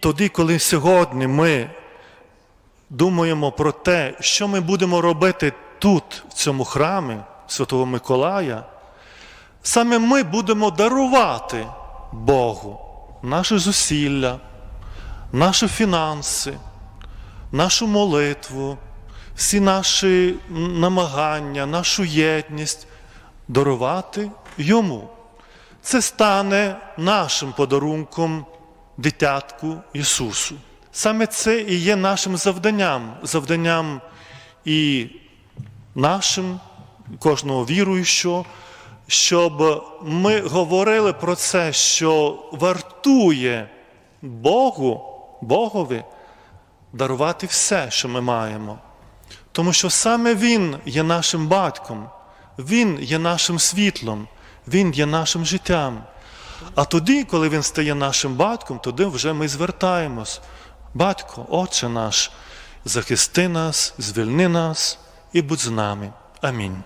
Тоді, коли сьогодні ми думаємо про те, що ми будемо робити тут, в цьому храмі Святого Миколая, саме ми будемо дарувати Богу наші зусилля, наші фінанси, нашу молитву, всі наші намагання, нашу єдність дарувати Йому. Це стане нашим подарунком дитятку Ісусу. Саме це і є нашим завданням, завданням і нашим, кожного віруючого, щоб ми говорили про це, що вартує Богу, Богові дарувати все, що ми маємо. Тому що саме Він є нашим батьком, Він є нашим світлом, Він є нашим життям. А тоді, коли Він стає нашим батьком, тоді вже ми звертаємось. Батько, Отче наш, захисти нас, звільни нас і будь з нами. Амінь.